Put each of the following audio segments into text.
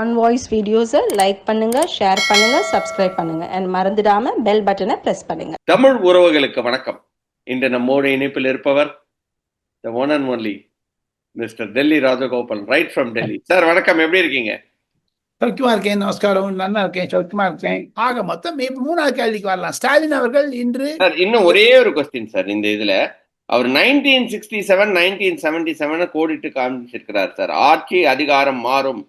On voice வீடியோஸை like பண்ணுங்க share பண்ணுங்க சப்ஸ்கிரைப் பண்ணுங்க. அண்ட் மறந்துடாம பெல் பட்டனை பிரஸ் பண்ணுங்க. தமிழ் உறவுகளுக்கு வணக்கம். இன்று நம்மோடு இணைப்பில் இருப்பவர் the one and only mister Delhi Rajagopal right from Delhi sir வணக்கம். எப்படி இருக்கீங்க? சௌக்கியமா இருக்கேன். நமஸ்காரம் நல்லா இருக்கேன். சௌக்கியமா இருக்கேன். ஆக மொத்தம் மூணாவது கேள்விக்கு வரலாம். ஸ்டாலின் அவர்கள் இன்று சார் இன்னும் ஒரே ஒரு கொஸ்டின் சார் இந்த இதுல. அவர் nineteen sixty seven nineteen seventy செவனை கோடிட்டு காமிச்சிருக்கிறார் சார் ஆட்சி அதிகாரம் மாறும்.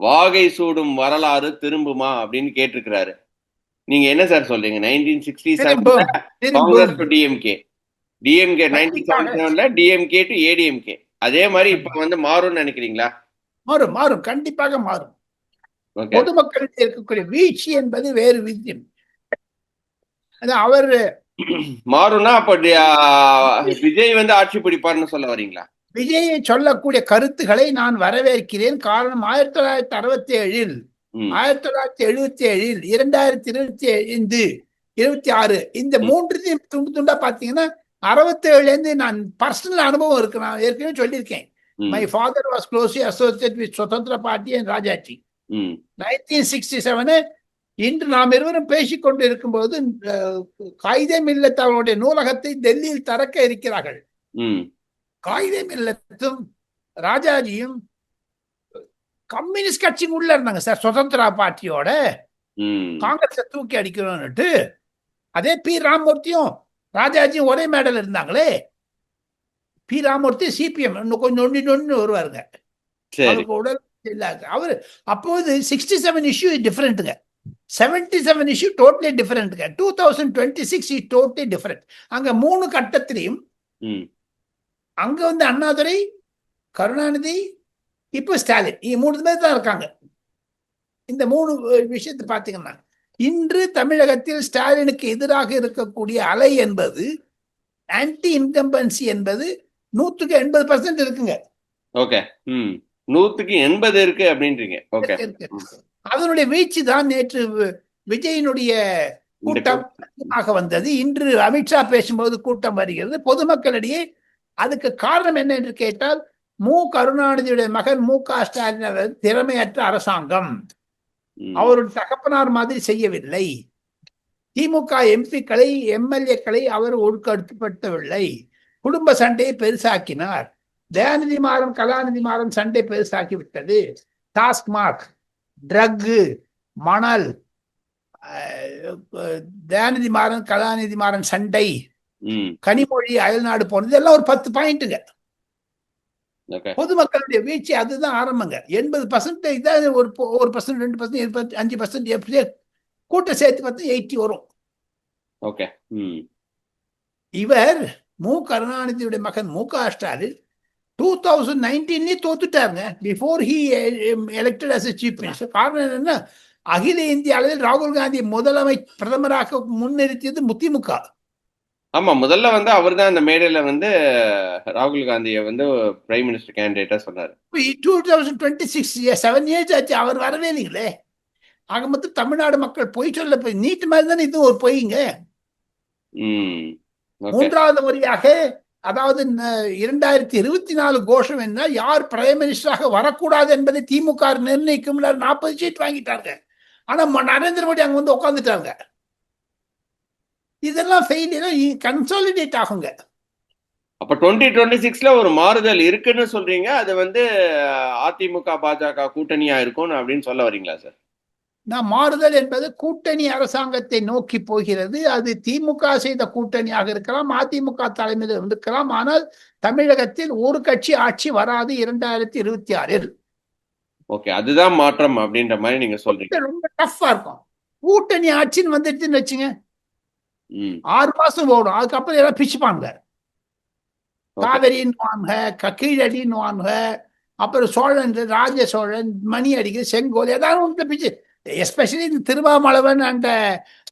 வாகை சூடும் வரலாறு திரும்புமா அப்படின்னு கேட்டிருக்கிறாரு. நீங்க என்ன சார் சொல்றீங்க? நைன்டீன் சிக்ஸ்டி செவன் திரும்பும், திரும்பும். Congress to DMK DMK nineteen seventy செவன்ல டிஎம்கே டு ஏடிஎம்கே அதே மாதிரி இப்ப வந்து மாறும்னு நினைக்கிறீங்களா? மாறும் மாறும். கண்டிப்பாக மாறும். ஓகே பொதுமக்களிடையே இருக்கக்கூடிய வீழ்ச்சி என்பது வேறு விஷயம். அது அவர் மாறும்னா அப்ப விஜய் வந்து ஆட்சி பிடிப்பார்னு சொல்ல வரீங்களா? விஜயை சொல்லக்கூடிய கருத்துக்களை நான் வரவேற்கிறேன். காரணம் ஆயிரத்தி தொள்ளாயிரத்தி அறுபத்தி ஏழில் ஆயிரத்தி தொள்ளாயிரத்தி எழுபத்தி ஏழில் இரண்டாயிரத்தி இருபத்தி ஐந்து இருபத்தி ஆறு இந்த மூன்றுத்தையும் துண்டு துண்டா பாத்தீங்கன்னா அறுபத்தி ஏழுல இருந்து நான் பர்சனல் அனுபவம் இருக்கு. நான் ஏற்கனவே சொல்லியிருக்கேன். ம், father was closely associate with Swatantra party and Rajaji nineteen sixty seven இன்று நாம் இருவரும் பேசிக்கொண்டு இருக்கும்போது அஹ், காயிதே மில்லத் அவருடைய நூலகத்தை டெல்லியில் திறக்க இருக்கிறார்கள். காயிதே மில்லத்தும் ராஜாஜியும் கம்யூனிஸ்ட் கட்சிக்கு உள்ள இருந்தாங்க சார் சுதந்திரா பார்ட்டியோட. காங்கிரஸை தூக்கி அடிக்கணும்னுட்டு அதே பி. ராமமூர்த்தியும் ராஜாஜியும் ஒரே மேடல் இருந்தாங்களே. பி. ராமமூர்த்தி சிபிஎம் இன்னும் கொஞ்சம் நொண்டி நொண்டி வருவாருங்க. உடல் அவர் அப்போது சிக்ஸ்டி செவன் இஷ்யூ டிஃபரெண்ட்டுங்க seventy seven issue totally டிஃபரெண்ட்டுங்க two thousand twenty six is totally different அங்க மூணு கட்டத்திலையும் அங்க வந்து அண்ணாதுரை கருணாநிதி இப்போ ஸ்டாலின். மூணு பேர் தான் இருக்காங்க. இந்த மூணு விஷயத்தை பார்த்தீங்கன்னா இன்று தமிழகத்தில் ஸ்டாலினுக்கு எதிராக இருக்கக்கூடிய அலை என்பது ஆன்டி இன்கம்பன்சி என்பது நூற்றுக்கு எண்பது பர்சன்ட் இருக்குங்க. ஓகே. நூத்துக்கு எண்பது இருக்கு அப்படின்றீங்க. அதனுடைய வீழ்ச்சி தான் நேற்று விஜயினுடைய கூட்டம். ஆக வந்தது. இன்று அமித்ஷா பேசும்போது கூட்டம் வருகிறது. பொதுமக்களிடையே அதுக்கு காரணம் என்ன என்று கேட்டால் மு. கருணாநிதியுடைய மகன் மு. க. ஸ்டாலின் திறமையற்ற அரசாங்கம். அவருடைய தகப்பனார் மாதிரி செய்யவில்லை. திமுக எம்பிக்களை எம்எல்ஏக்களை அவர் ஒழுக்கப்படுத்தவில்லை குடும்ப சண்டையை பெருசாக்கினார். தயாநிதி மாறன் கலாநிதி மாறன் சண்டை பெருசாக்கி விட்டது டாஸ்மார்க் ட்ரக்கு மணல் தயாநிதி மாறன் கலாநிதி மாறன் சண்டை கனிமொழி அயல்நாடு போனது இதெல்லாம் ஒரு பத்து பாயிண்ட்டுங்க. பொதுமக்களுடைய வீழ்ச்சி அதுதான் ஆரம்பங்க. எண்பது பர்சன்ட் இதான் ஒரு ஒரு பர்சன்ட் ரெண்டு பர்சன்ட் அஞ்சு பர்சன்ட் எப்படியே கூட்டம் சேர்த்து பார்த்தா எயிட்டி வரும். ஓகே. இவர் மு. கருணாநிதியுடைய மகன் மு. க. ஸ்டாலின் டூ தௌசண்ட் நைன்டீன்லேயே தோத்துட்டாருங்க. Before he elected as chief minister காரணம் என்னன்னா அகில இந்திய அளவில் ராகுல் காந்தி முதலமை பிரதமராக முன்னிறுத்தியது முதிமுக ஆமா முதல்ல வந்து அவர் தான் அந்த மேடையில வந்து ராகுல் காந்தியை வந்து பிரைம் மினிஸ்டர் கேண்டிடேட்டா சொன்னாரு. Two thousand twenty six seven years ஆச்சு அவர் வரவே இல்லைங்களே? ஆக மொத்தம் தமிழ்நாடு மக்கள் பொய் சொல்ல போய் நீட்டு மாதிரி தானே இது ஒரு பொய்ங்க? மூன்றாவது முறையாக அதாவது இரண்டாயிரத்தி இருபத்தி நாலு கோஷம் என்ன யார் பிரைம் மினிஸ்டராக வரக்கூடாது என்பதை திமுக நிர்ணயிக்கும் நாற்பது சீட் வாங்கிட்டாங்க. ஆனா நரேந்திர மோடி அங்க வந்து உட்காந்துட்டாங்க இதெல்லாம் ஃபெயிலியர் கன்சாலிடேட் ஆகுங்க. அப்ப டுவெண்ட்டி டுவெண்ட்டி சிக்ஸ்ல ஒரு மாறுதல் இருக்குன்னு சொல்றீங்க. அது வந்து அதிமுக பாஜக கூட்டணியா இருக்கும் அப்படின்னு சொல்ல வரீங்களா சார்? நான் மாறுதல் என்பது கூட்டணி அரசாங்கத்தை நோக்கி போகிறது. அது திமுக செய்த கூட்டணியாக இருக்கலாம் அதிமுக தலைமையில் இருக்கலாம் ஆனால் தமிழகத்தில் ஒரு கட்சி ஆட்சி வராது இரண்டாயிரத்தி இருபத்தி ஆறில். ஓகே அதுதான் மாற்றம் அப்படின்ற மாதிரி நீங்க சொல்றீங்க. ரொம்ப டஃப்பா இருக்கும். கூட்டணி ஆட்சின்னு வந்துடுச்சுன்னு வச்சுங்க. ஆறு மாசம் ஓடும். அதுக்கப்புறம் எல்லாம் பிச்சுப்பானுங்க. காவேரின்னுவாங்க கீழடின்னுவாங்க அப்புறம் சோழன் ராஜ சோழன் மணி அடிக்கிறது செங்கோல் ஏதாவது ஒன்று பிச்சு எஸ்பெஷலி இந்த திருவாமலவன் அந்த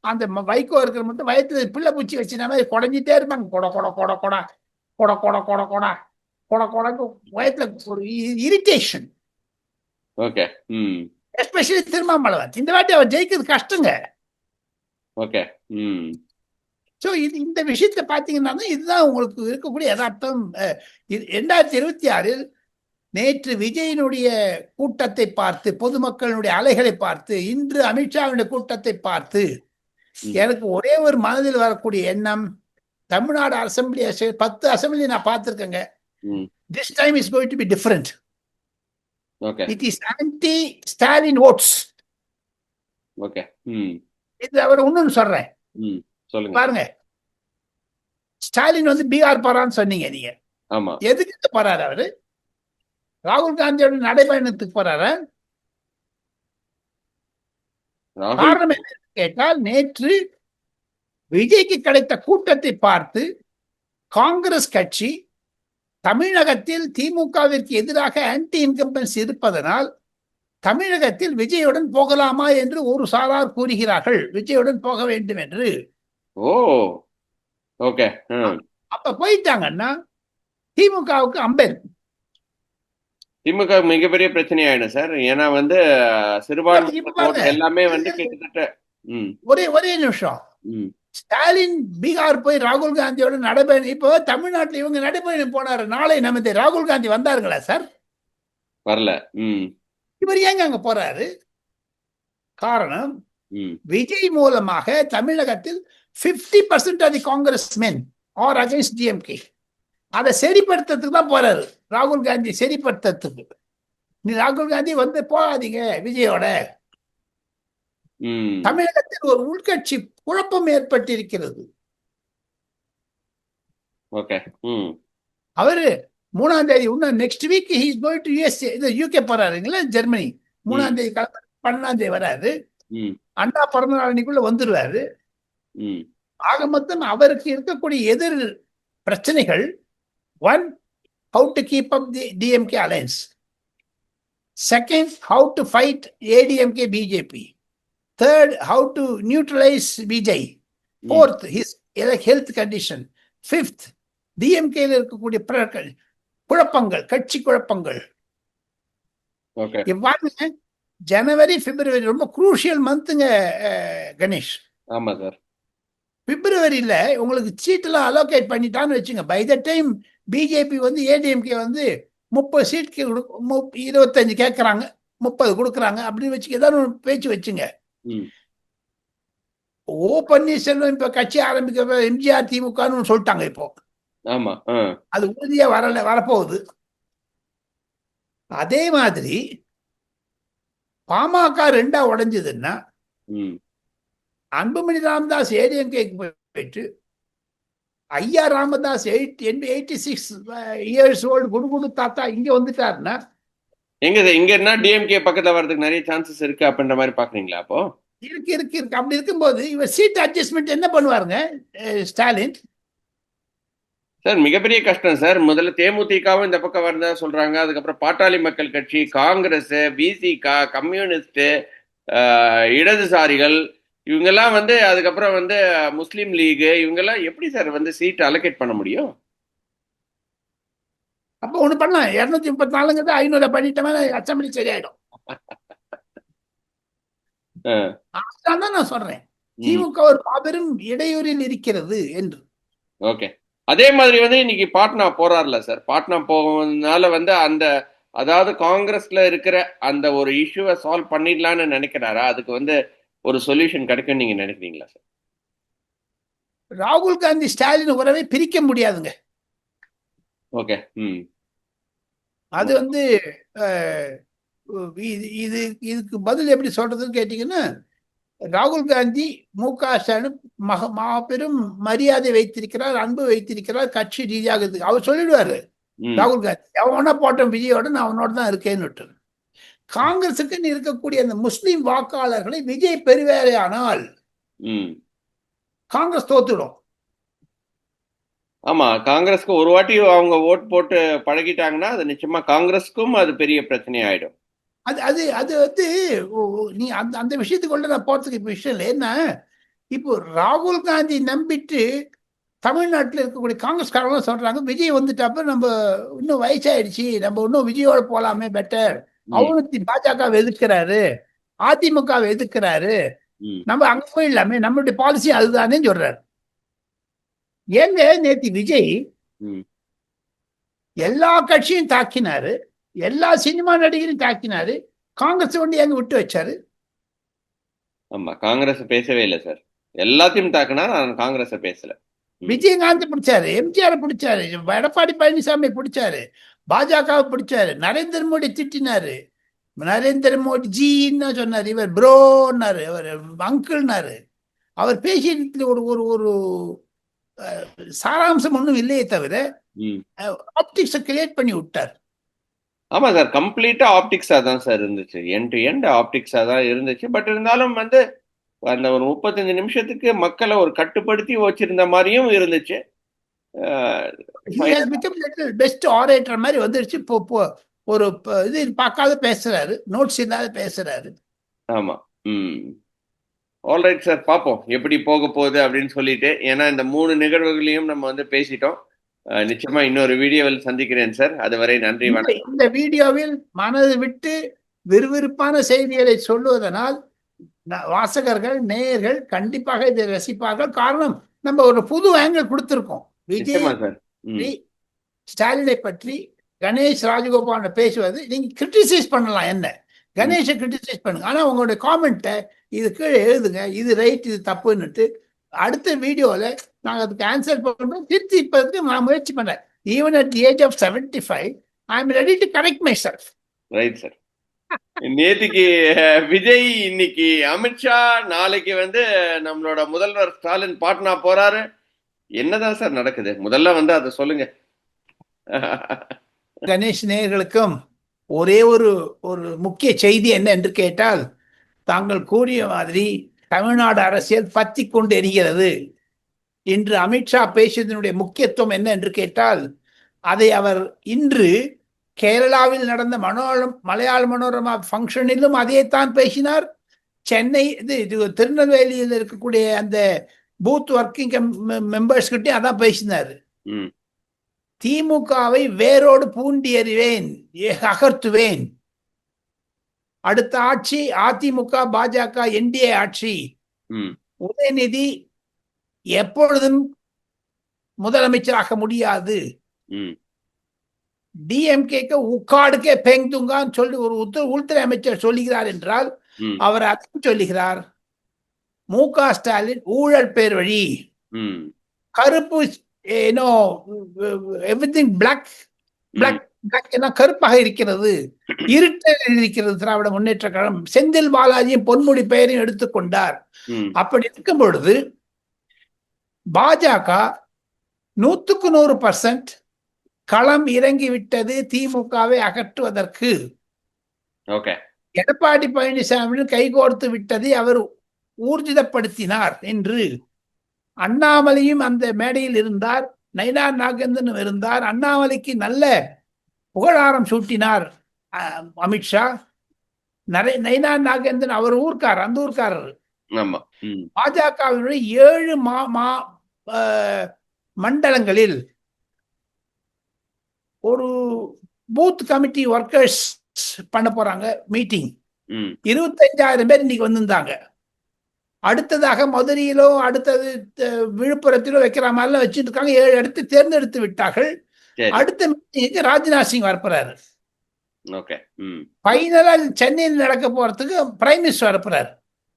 அந்த வைகோ இருக்கிற மட்டும் வயத்துல பிள்ளை பூச்சி வச்சுனா மாதிரி குடஞ்சிட்டே இருப்பாங்க. கொட கொட கொட கொடா கொட கொட கொட கொடா கொட கொடக்கு வயத்துல ஒரு இரிட்டேஷன் ஓகே. எஸ்பெஷலி திருமாமலவன். இந்த வாட்டி அவன் ஜெயிக்கிறது கஷ்டங்க. ஓகே. ஸோ இது இந்த விஷயத்தை பார்த்தீங்கன்னா தான் இதுதான் உங்களுக்கு இருக்கக்கூடிய யதார்த்தம். ரெண்டாயிரத்தி இருபத்தி ஆறில் நேற்று விஜயனுடைய கூட்டத்தை பார்த்து பொதுமக்களுடைய அலைகளை பார்த்து இன்று அமித்ஷாவுடைய கூட்டத்தை பார்த்து. எனக்கு ஒரே ஒரு மனதில் வரக்கூடிய எண்ணம் தமிழ்நாடு அசம்பிளி அச- பத்து அசம்பிளி நான் பார்த்திருக்கேங்க. This time is going to be different it is anti Stalin votes okay. இது அவர் இன்னொன்னு சொல்றேன். பாருங்க. ஸ்டாலின் வந்து பீகார் போறான்னு சொன்னீங்க நீங்க. ஆமா. எதுக்கு போறாரு அவரு? ராகுல் காந்தியோட நடைபயணத்துக்கு போறாரு? காரணம் கேட்டால் நேற்று விஜய்க்கு கிடைத்த கூட்டத்தை பார்த்து காங்கிரஸ் கட்சி தமிழகத்தில் திமுகவிற்கு எதிராக ஆன்டி இன்கம்பன்ஸ் இருப்பதனால் தமிழகத்தில் விஜயுடன் போகலாமா என்று ஒரு சாரார் கூறுகிறார்கள். விஜயுடன் போக வேண்டும் என்று. ஓ ஓகே அப்ப போயிட்டாங்கன்னா திமுகவுக்கு அம்பேர் திமுக மிகப்பெரிய பிரச்சனை ஆயிடும் சார். ஏன்னா வந்து சிறுபான்மை எல்லாமே வந்து கிட்டத்தட்ட ஒரே ஒரே நிமிஷம். ஸ்டாலின் பீகார் போய் ராகுல் காந்தியோட நடைபயணம் இப்போ தமிழ்நாட்டில் இவங்க நடைபயணம் போனாரு நாளை நமது ராகுல் காந்தி வந்தாருங்களா சார்? வரல இவர் ஏங்க அங்க போறாரு? காரணம் விஜய் மூலமாக தமிழகத்தில் 50% percent of the Congress men are against DMK அதை சரிப்படுத்துறதுக்கு தான் போறாரு. ராகுல் காந்தி சரிப்படுத்துறதுக்கு. நீ ராகுல் காந்தி வந்து போகாதீங்க விஜயோட. தமிழகத்தில் ஒரு உள்கட்சி குழப்பம் ஏற்பட்டிருக்கிறது. அவரு மூணாம் தேதி இன்னும் next week he's going to USA இது யூகே போறாருங்களா ஜெர்மனி. மூணாம் தேதி பன்னெண்டாம் தேதி வராரு. அண்ணா பிறந்த நாள் அன்னைக்குள்ள வந்துருவாரு. ஆக மொத்தம் அவருக்கு இருக்கக்கூடிய எதிர் பிரச்சனைகள் one how to keep up the DMK alliance second how to fight ADMK BJP third how to neutralise Vijay fourth his health condition fifth டிஎம்கேல இருக்கக்கூடிய பிற- குழப்பங்கள் கட்சி குழப்பங்கள். இவ்வாறு ஜனவரி பிப்ரவரி ரொம்ப குரூஷியல் மந்த்துங்க கணேஷ். ஆமா சார் பிப்ரவரியில உங்களுக்கு சீட்டெல்லாம் அலோகேட் பண்ணிட்டான்னு வச்சுங்க. பை த டைம் பிஜேபி வந்து ஏடிஎம்கே வந்து முப்பது சீட் இருபத்தஞ்சு கேட்கறாங்க முப்பது கொடுக்குறாங்க. அப்படின்னு வச்சுக்க ஏதாவது ஒரு பேச்சு வச்சுங்க. ஓ பன்னீர்செல்வம் இப்ப கட்சி ஆரம்பிக்க எம்ஜிஆர் திமுகன்னு சொல்லிட்டாங்க இப்போ. ஆமா அது உறுதியா வரல வரப்போகுது. அதே மாதிரி பாமக ரெண்டா உடைஞ்சதுன்னா அன்புமணி ராமதாஸ் ஏடிஎம்கேக்கு போயிட்டு ஐயா Ramadoss eight eighty six years old குடு குடு தாத்தா இங்க வந்துட்டாருன்னா? எங்க இங்க என்ன டிஎம்கே பக்கத்துல வர்றதுக்கு நிறைய சான்சஸ் இருக்கு அப்படின்ற மாதிரி பாக்குறீங்களா அப்போ? இருக்கு இருக்கு இருக்கு. அப்படி இருக்கும்போது இவர் சீட் அட்ஜஸ்ட்மெண்ட் என்ன பண்ணுவாருங்க ஸ்டாலின்? சார் மிகப்பெரிய கஷ்டம் சார். முதல்ல தேமுதிகவும் இந்த பக்கம் வரதா சொல்றாங்க. அதுக்கப்புறம் பாட்டாளி மக்கள் கட்சி காங்கிரஸ் பிசிக கம்யூனிஸ்ட் இடதுசாரிகள் இவங்கெல்லாம் வந்து அதுக்கப்புறம் வந்து முஸ்லீம் லீக் இவங்கெல்லாம் எப்படி சார் வந்து சீட் அலோகேட் பண்ண முடியும்? அப்போ ஒண்ணு பண்ணலாம். இருநூத்தி முப்பத்தி நாலுங்கிறது ஐநூறு பண்ணிட்டோம்னா அசம்பிளி சரியாயிடும். அதுதான் தான் நான் சொல்றேன். திமுக ஒரு மாபெரும் இடையூறில் இருக்கிறது என்று. ஓகே. அதே மாதிரி வந்து இன்னைக்கு பாட்னா போறாருல சார். பாட்னா போகிறதுனால வந்து அந்த அதாவது காங்கிரஸ்ல இருக்கிற அந்த ஒரு இஷ்யூவை சால்வ் பண்ணிடலாம்னு நினைக்கிறாரா? அதுக்கு வந்து ஒரு சொல்யூஷன் கிடைக்கும் நீங்க நினைக்கிறீங்களா சார் ராகுல் காந்தி ஸ்டாலின் உறவை பிரிக்க முடியாதுங்க. ஓகே ம். அது வந்து இது இது இதுக்கு பதில் எப்படி சொல்றதுன்னு கேட்டீங்கன்னா ராகுல் காந்தி மு க ஸ்டாலின் மக மாபெரும் மரியாதை வைத்திருக்கிறார் அன்பு வைத்திருக்கிறார் கட்சி ரீதியாக இருக்கு அவர் சொல்லிடுவாரு ராகுல் காந்தி அவனா போட்ட விஜயோட நான் அவனோட தான் இருக்கேன்னு காங்கிரசுக்கு இருக்கக்கூடிய அந்த முஸ்லிம் வாக்காளர்களை விஜய் பெறுவாரே ஆனால் ம். காங்கிரஸ் தோத்துடும். ஆமா காங்கிரஸ்க்கு ஒரு வாட்டி அவங்க ஓட் போட்டு பழகிட்டாங்கன்னா அது நிச்சயமா காங்கிரஸ்க்கும் அது பெரிய பிரச்சனை ஆயிடும் அது அது அது வந்து நீ அந்த அந்த விஷயத்துக்குள்ள நான் போறதுக்கு இப்போ விஷயம் இல்லை. என்ன? இப்போ ராகுல் காந்தி நம்பிட்டு தமிழ்நாட்டில் இருக்கக்கூடிய காங்கிரஸ்காரங்க சொல்றாங்க விஜய் வந்துட்டப்ப நம்ம இன்னும் வயசாயிடுச்சு நம்ம இன்னும் விஜயோட போலாமே பெட்டர் ம், அவனு பாஜக எதிர்க்கிறாரு அதிமுக எதிர்க்கிறாரு. நம்ம அங்க போயிடலாமே நம்மளுடைய பாலிசி அதுதானே சொல்றாரு. ஏங்க நேத்தி விஜய். எல்லா கட்சியும் தாக்கினாரு எல்லா சினிமா நடிகரையும் தாக்கினாரு காங்கிரஸ் ஒண்டி எங்க விட்டு வச்சாரு. ஆமா காங்கிரஸ் பேசவே இல்லை சார். எல்லாத்தையும் தாக்குனா நான் காங்கிரஸ பேசல. விஜயகாந்த் பிடிச்சாரு எம்ஜிஆர் பிடிச்சாரு எடப்பாடி பழனிசாமி பிடிச்சாரு. பாஜகவை பிடிச்சாரு. நரேந்திர மோடி திட்டினாரு. நரேந்திர மோடி ஜின்னு சொன்னாரு. இவர் ப்ரோன்னாரு. அவர் அங்கிள்னாரு. அவர் பேசியதுல ஒரு ஒரு ஒரு சாராம்சம் ஒன்றும் இல்லையே தவிர. ஆப்டிக்ஸை கிரியேட் பண்ணி விட்டார். ஆமா சார். கம்ப்ளீட்டா ஆப்டிக்ஸா தான் சார் இருந்துச்சு. என் டு எண்ட் ஆப்டிக்ஸா தான் இருந்துச்சு. பட் இருந்தாலும் வந்து அந்த ஒரு முப்பத்தஞ்சு நிமிஷத்துக்கு மக்களை ஒரு கட்டுப்படுத்தி வச்சிருந்த மாதிரியும் இருந்துச்சு. பெஸ்ட் ஆரேட்டர் மாதிரி வந்துருச்சு. இப்போ ஒரு இது பார்க்காத பேசுறாரு. நோட்ஸ் இல்லாத பேசுறாரு. ஆமா. ம். ஆல்ரைட் சார் பார்ப்போம். எப்படி போக போகுது அப்படின்னு சொல்லிட்டு. ஏன்னா இந்த மூணு நிகழ்வுகளையும் நம்ம வந்து பேசிட்டோம். நிச்சயமா இன்னொரு வீடியோவில் சந்திக்கிறேன் சார் அதுவரை நன்றி வணக்கம். இந்த வீடியோவில் மனது விட்டு விறுவிறுப்பான செய்திகளை சொல்லுவதனால் வாசகர்கள் நேயர்கள் கண்டிப்பாக இதை ரசிப்பார்கள். காரணம் நம்ம ஒரு புது ஆங்கிள் கொடுத்திருக்கோம். விஜய் ஸ்டாலினை பற்றி கணேஷ் ராஜகோபால் பேசுவது நீங்க கிரிட்டிசைஸ் பண்ணலாம் என்ன? கணேஷை கிரிட்டிசைஸ் பண்ணுங்க. ஆனா உங்களுடைய காமெண்ட்டை இது கீழே எழுதுங்க. இது ரைட் இது தப்புன்னுட்டு அடுத்த வீடியோல நாங்க அதுக்கு ஆன்சர் பண்றோம். திருத்தி இப்போதைக்கு நான் முயற்சி பண்றேன். Even at the age of seventy five I am ready to correct myself right sir நேத்துக்கு விஜய் இன்னைக்கு அமித்ஷா நாளைக்கு வந்து நம்மளோட முதல்வர் ஸ்டாலின் பாட்னா போறாரு. என்னதான் சார் நடக்குது? முதல்ல வந்து அதை சொல்லுங்க. கணேஷ் நேயர்களுக்கும் ஒரே ஒரு ஒரு முக்கிய செய்தி என்ன என்று கேட்டால் தாங்கள் கூறிய மாதிரி தமிழ்நாடு அரசியல் பத்தி கொண்டு எரிகிறது. இன்று அமித்ஷா பேசியதனுடைய முக்கியத்துவம் என்ன என்று கேட்டால் அதை அவர் இன்று கேரளாவில் நடந்த மனோரம் மலையாள மனோரமா ஃபங்க்ஷனிலும் அதைத்தான் பேசினார். சென்னை இது இது திருநெல்வேலியில் இருக்கக்கூடிய அந்த பூத் ஒர்க்கிங் மெம்பர்ஸ் கிட்டே அதான் பேசினார். திமுகவை வேரோடு பூண்டி எறிவேன் அகற்றுவேன் அடுத்த ஆட்சி அதிமுக பாஜக என்டிஏ ஆட்சி. உதயநிதி எப்பொழுதும் முதலமைச்சராக முடியாது. டிஎம்கேக்கு உக்காடுக்கே பெங்துங்கான்னு சொல்லி ஒரு உள்துறை அமைச்சர் சொல்லுகிறார் என்றால் அவர் அதையும் சொல்லுகிறார். மு க ஸ்டாலின் ஊழல் பேர் வழி. கருப்பு ஏனோ எவ்ரிதிங் பிளாக் பிளாக் கருப்பாக இருக்கிறது. இருட்டில் இருக்கிறது திராவிட முன்னேற்ற கழகம். செந்தில் பாலாஜியும் பொன்முடி பெயரையும் எடுத்துக்கொண்டார் அப்படி இருக்கும் பொழுது பாஜக நூத்துக்கு நூறு பர்சன்ட் களம் இறங்கி விட்டது திமுகவை அகற்றுவதற்கு. ஓகே. எடப்பாடி பழனிசாமியுடன் கைகோர்த்து விட்டதை அவர் ஊர்ஜிதப்படுத்தினார் என்று அண்ணாமலையும் அந்த மேடையில் இருந்தார் நயினார் நாகேந்திரனும் இருந்தார் அண்ணாமலைக்கு நல்ல புகழாரம் சூட்டினார் அமித்ஷா நரை நயினார் நாகேந்திரன் அவர் ஊர்க்காரர் அந்த ஊர்க்காரர். பாஜகவினுடைய ஏழு மா மா மண்டலங்களில் ஒரு பூத் கமிட்டி ஒர்க்கர்ஸ் பண்ண போறாங்க மீட்டிங் இருபத்தஞ்சாயிரம் பேர் இன்னைக்கு வந்திருந்தாங்க. அடுத்ததாக மதுரையிலோ அடுத்தது விழுப்புரத்திலோ வைக்கிற மாதிரிலாம் வச்சுட்டு இருக்காங்க ஏழு இடத்தை தேர்ந்தெடுத்து விட்டார்கள். அடுத்த மீட்டிங்க்கு ராஜ்நாத் சிங் வரப்போறாரு. ஃபைனலா சென்னையில் நடக்க போறதுக்கு பிரைம் மினிஸ்டர் வரப்போறாரு.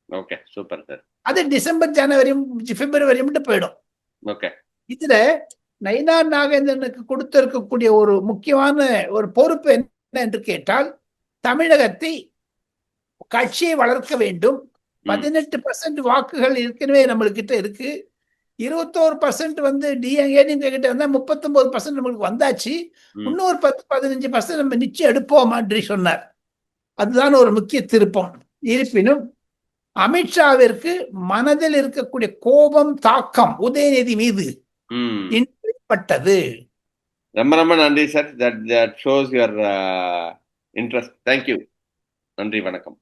ஓகே. Super sir. அது டிசம்பர் ஜனவரி பிப்ரவரி மட்டும் போயிடும். ஓகே. இதுல நயினார் நாகேந்திரனுக்கு கொடுத்திருக்கக்கூடிய ஒரு முக்கியமான ஒரு பொறுப்பு என்ன என்று கேட்டால் தமிழகத்தை கட்சியை வளர்க்க வேண்டும். பதினெட்டு பர்சன்ட் வாக்குகள் ஏற்கனவே நம்மளுக்கிட்ட இருக்கு. இருபத்தோரு பர்சன்ட் வந்து டிஎன்ஏடிஎம்கே கிட்ட வந்தா முப்பத்தொன்பது பர்சன்ட் நம்மளுக்கு வந்தாச்சு. இன்னொரு பத்து பதினஞ்சு பர்சன்ட் நம்ம நிச்சயம் எடுப்போம் என்று சொன்னார். அதுதான் ஒரு முக்கிய திருப்பம். இருப்பினும் அமித்ஷாவிற்கு மனதில் இருக்கக்கூடிய கோபம் தாக்கம் உதயநிதி மீது ம். ஏற்பட்டது ரொம்ப ரொம்ப நன்றி sir. That that shows your interest thank you நன்றி வணக்கம்.